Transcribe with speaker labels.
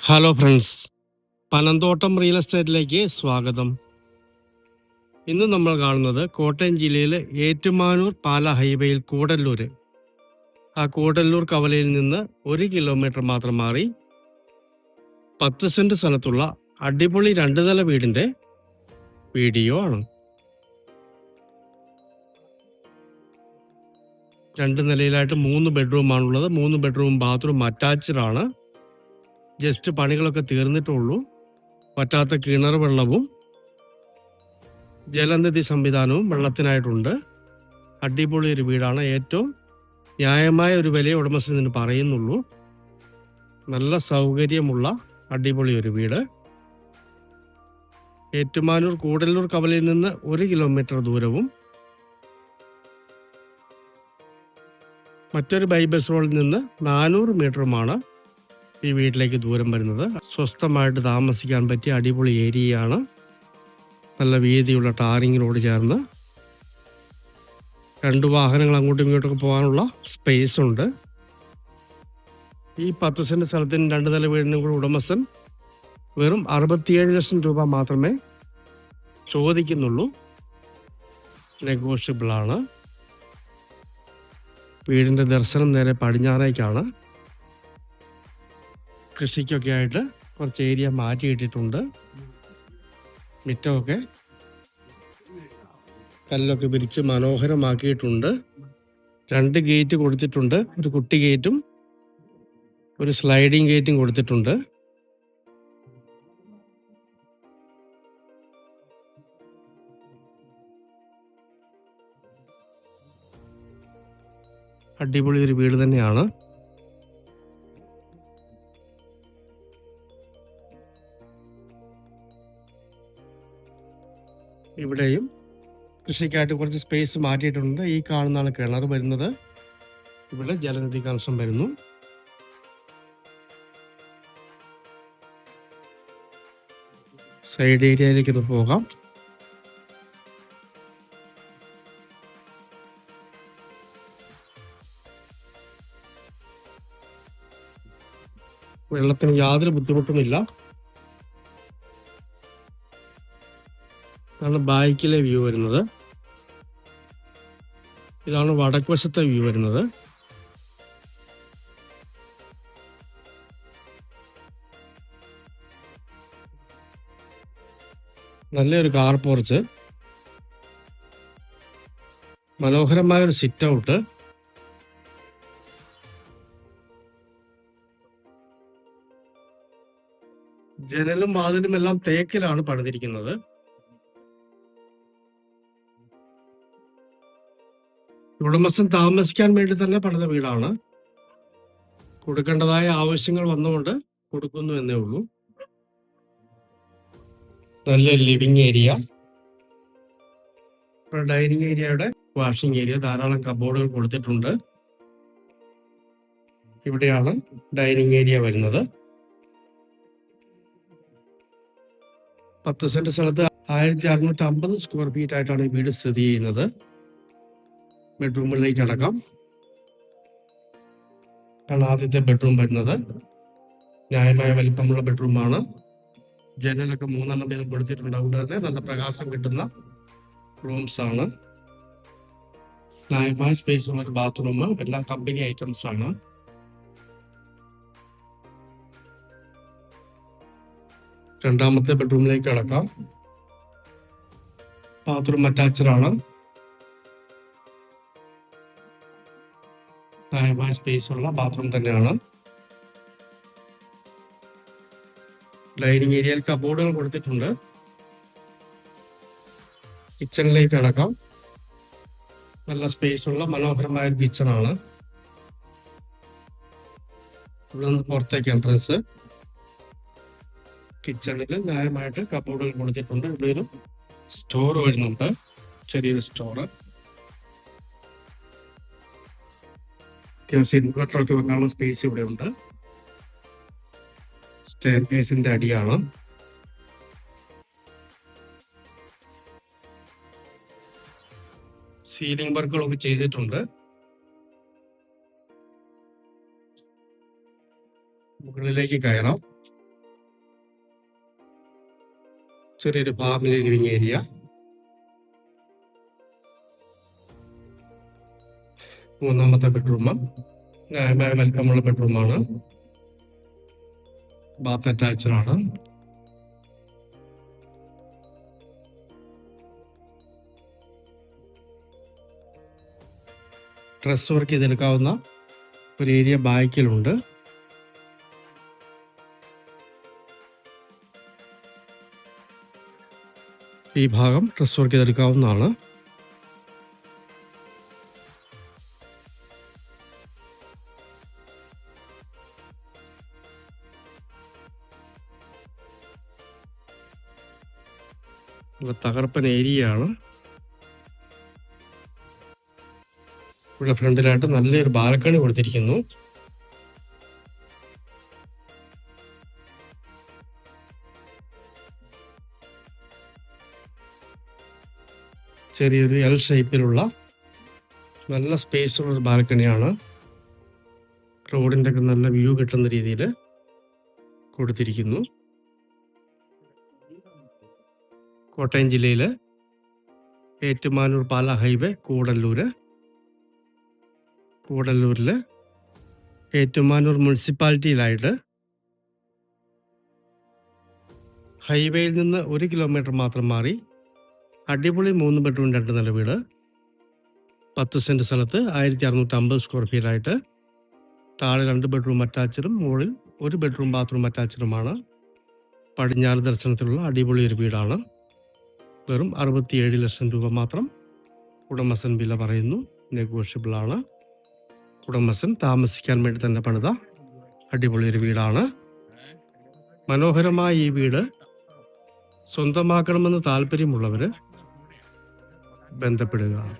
Speaker 1: Hello friends Panamthottam real എസ്റ്റേറ്റിലേക്ക് സ്വാഗതം. ഇന്ന് നമ്മൾ കാണുന്നത് കോട്ടയം ജില്ലയിലെ ഏറ്റുമാനൂർ പാല ഹൈവേയിൽ കൂടല്ലൂർ ആ കൂടല്ലൂർ കവലയിൽ നിന്ന് ഒരു കിലോമീറ്റർ മാത്രം മാറി പത്ത് സെന്റ് സ്ഥലത്തുള്ള അടിപൊളി രണ്ട് നില വീടിന്റെ വീഡിയോ ആണ്. രണ്ട് നിലയിലായിട്ട് മൂന്ന് ബെഡ്റൂമാണുള്ളത് മൂന്ന് ബെഡ്റൂം ബാത്റൂം അറ്റാച്ച്ഡ് ആണ്. ജസ്റ്റ് പണികളൊക്കെ തീർന്നിട്ടുള്ളൂ. പറ്റാത്ത കിണർ വെള്ളവും ജലനിധി സംവിധാനവും വെള്ളത്തിനായിട്ടുണ്ട്. അടിപൊളി ഒരു വീടാണ്. ഏറ്റവും ന്യായമായ ഒരു വില നിന്ന് പറയുന്നുള്ളൂ. നല്ല സൗകര്യമുള്ള അടിപൊളി ഒരു വീട്. ഏറ്റുമാനൂർ കൂടല്ലൂർ കവലയിൽ നിന്ന് ഒരു കിലോമീറ്റർ ദൂരവും മറ്റൊരു ബൈബസ് റോഡിൽ നിന്ന് നാനൂറ് മീറ്ററുമാണ് ഈ വീട്ടിലേക്ക് ദൂരം വരുന്നത്. സ്വസ്ഥമായിട്ട് താമസിക്കാൻ പറ്റിയ അടിപൊളി ഏരിയയാണ്. നല്ല വീതിയുള്ള ടാറിങ്ങിനോട് ചേർന്ന്. രണ്ട് വാഹനങ്ങൾ അങ്ങോട്ടും ഇങ്ങോട്ടൊക്കെ പോകാനുള്ള സ്പേസ് ഉണ്ട്. ഈ പത്ത് സെന്റ് സ്ഥലത്തിന് രണ്ട് നില വീടിനും കൂടി ഉടമസ്ഥൻ. വെറും അറുപത്തിയേഴ് ലക്ഷം രൂപ മാത്രമേ ചോദിക്കുന്നുള്ളൂ. നെഗോഷ്യബിളാണ്. വീടിന്റെ ദർശനം നേരെ പടിഞ്ഞാറേക്കാണ്. കൃഷിക്കൊക്കെ ആയിട്ട് കുറച്ച് ഏരിയ മാറ്റിയിട്ടിട്ടുണ്ട് മിറ്റമൊക്കെ കല്ലൊക്കെ പിരിച്ച് മനോഹരമാക്കിയിട്ടുണ്ട്. രണ്ട് ഗേറ്റ് കൊടുത്തിട്ടുണ്ട്. ഒരു കുട്ടി ഗേറ്റും ഒരു സ്ലൈഡിംഗ് ഗേറ്റും കൊടുത്തിട്ടുണ്ട്. അടിപൊളി ഒരു വീട് തന്നെയാണ്. ഇവിടെയും കൃഷിക്കായിട്ട് കുറച്ച് സ്പേസ് മാറ്റിയിട്ടുണ്ട്. ഈ കാണുന്നതാണ് കിണർ വരുന്നത്. ഇവിടെ ജലനിധി കണക്ഷൻ വരുന്നു. സൈഡ് ഏരിയയിലേക്ക് ഇത് പോകാം. വെള്ളത്തിന് യാതൊരു ബുദ്ധിമുട്ടുമില്ല. ഇതാണ് ബാക്കിലെ വ്യൂ വരുന്നത്. ഇതാണ് വടക്കുവശത്തെ വ്യൂ വരുന്നത്. നല്ലൊരു കാർ പോർച്ച് മനോഹരമായ ഒരു സിറ്റ് ഔട്ട് ജനലും വാതിലും എല്ലാം തേക്കിലാണ് പണിതിരിക്കുന്നത്. ഉടമസ്ഥൻ താമസിക്കാൻ വേണ്ടി തന്നെ പണിത വീടാണ്. കൊടുക്കേണ്ടതായ ആവശ്യങ്ങൾ വന്നുകൊണ്ട് കൊടുക്കുന്നു എന്നേ ഉള്ളൂ. നല്ല ലിവിങ് ഏരിയ. ഡൈനിങ് ഏരിയയുടെ വാഷിംഗ് ഏരിയ. ധാരാളം കബോർഡുകൾ കൊടുത്തിട്ടുണ്ട്. ഇവിടെയാണ് ഡൈനിങ് ഏരിയ വരുന്നത്. പത്ത് സെന്റ് സ്ഥലത്ത് ആയിരത്തി അറുന്നൂറ്റി അമ്പത് സ്ക്വയർ ഫീറ്റ് ആയിട്ടാണ് ഈ വീട് സ്ഥിതി ചെയ്യുന്നത്. ബെഡ്റൂമിലേക്ക് അടക്കാം. ആണ് ആദ്യത്തെ ബെഡ്റൂം വരുന്നത്. ന്യായമായ വലിപ്പമുള്ള ബെഡ്റൂമാണ് ജനലൊക്കെ മൂന്നെണ്ണം വീതം കൊടുത്തിട്ടുണ്ട്. അതുകൊണ്ട് തന്നെ നല്ല പ്രകാശം കിട്ടുന്ന റൂംസ് ആണ്. ന്യായമായ സ്പേസ് ഉള്ള ഒരു ബാത്റൂം എല്ലാം കമ്പനി ഐറ്റംസ് ആണ്. രണ്ടാമത്തെ ബെഡ്റൂമിലേക്ക് അടക്കാം. ബാത്റൂം അറ്റാച്ച്ഡ് ആണ്. ന്യായമായ സ്പേസ് ഉള്ള ബാത്റൂം തന്നെയാണ്. ഡൈനിങ് ഏരിയയിൽ കബോർഡുകൾ കൊടുത്തിട്ടുണ്ട്. കിച്ചണിലേക്ക് അടക്കാം. നല്ല സ്പേസ് ഉള്ള മനോഹരമായ ഒരു കിച്ചൺ ആണ്. ഇവിടെ നിന്ന് പുറത്തേക്ക് എൻട്രൻസ് കിച്ചണിൽ ന്യായമായിട്ട് കബോർഡുകൾ കൊടുത്തിട്ടുണ്ട്. ഇവിടെ ഒരു സ്റ്റോർ വരുന്നുണ്ട്. ചെറിയൊരു സ്റ്റോർ അത്യാവശ്യം ഇൻവെർട്ടറൊക്കെ വെക്കാനുള്ള സ്പേസ് ഇവിടെ ഉണ്ട് സ്റ്റെയർ കേസിന്റെ അടിയാണ് സീലിംഗ് വർക്കുകളൊക്കെ ചെയ്തിട്ടുണ്ട്. മുകളിലേക്ക് കയറാം. ചെറിയൊരു ഫാമിലി ലിവിംഗ് ഏരിയ മൂന്നാമത്തെ ബെഡ്റൂം വലിപ്പമുള്ള ബെഡ്റൂമാണ് ബാത്ത് അറ്റാച്ച്ഡ് ആണ്. ഡ്രസ് വർക്ക് ചെയ്തെടുക്കാവുന്ന ഒരു ഏരിയ ബാക്കിലുണ്ട്. ഈ ഭാഗം ഡ്രസ് വർക്ക് ചെയ്തെടുക്കാവുന്നതാണ്. തകർപ്പൻ ഏരിയയാണ്. ഇവിടെ ഫ്രണ്ടിലായിട്ട് നല്ലൊരു ബാൽക്കണി കൊടുത്തിരിക്കുന്നു. ചെറിയൊരു എൽ ഷേപ്പിലുള്ള നല്ല സ്പേസ് ഉള്ള ഒരു ബാൽക്കണിയാണ്. റോഡിന്റെ ഒക്കെ നല്ല വ്യൂ കിട്ടുന്ന രീതിയിൽ കൊടുത്തിരിക്കുന്നു. കോട്ടയം ജില്ലയിൽ ഏറ്റുമാനൂർ പാല ഹൈവേ കൂടല്ലൂർ കൂടല്ലൂരിൽ ഏറ്റുമാനൂർ മുനിസിപ്പാലിറ്റിയിലായിട്ട് ഹൈവേയിൽ നിന്ന് ഒരു കിലോമീറ്റർ മാത്രം മാറി അടിപൊളി മൂന്ന് ബെഡ്റൂം രണ്ട് നില വീട് പത്ത് സെന്റ് സ്ഥലത്ത് ആയിരത്തി അറുന്നൂറ്റി അമ്പത് സ്ക്വയർ ഫീറ്റായിട്ട് താഴെ രണ്ട് ബെഡ്റൂം അറ്റാച്ചഡും മുകളിൽ ഒരു ബെഡ്റൂം ബാത്റൂം അറ്റാച്ചഡുമാണ്. പടിഞ്ഞാറ് ദർശനത്തിലുള്ള അടിപൊളി ഒരു വീടാണ്. വെറും അറുപത്തിയേഴ് ലക്ഷം രൂപ മാത്രം ഉടമസ്ഥൻ വില പറയുന്നു. നെഗോഷ്യബിൾ ആണ് ഉടമസ്ഥൻ താമസിക്കാൻ വേണ്ടി തന്നെ പണിത അടിപൊളി ഒരു വീടാണ്. മനോഹരമായ ഈ വീട് സ്വന്തമാക്കണമെന്ന് താല്പര്യമുള്ളവർ ബന്ധപ്പെടുക.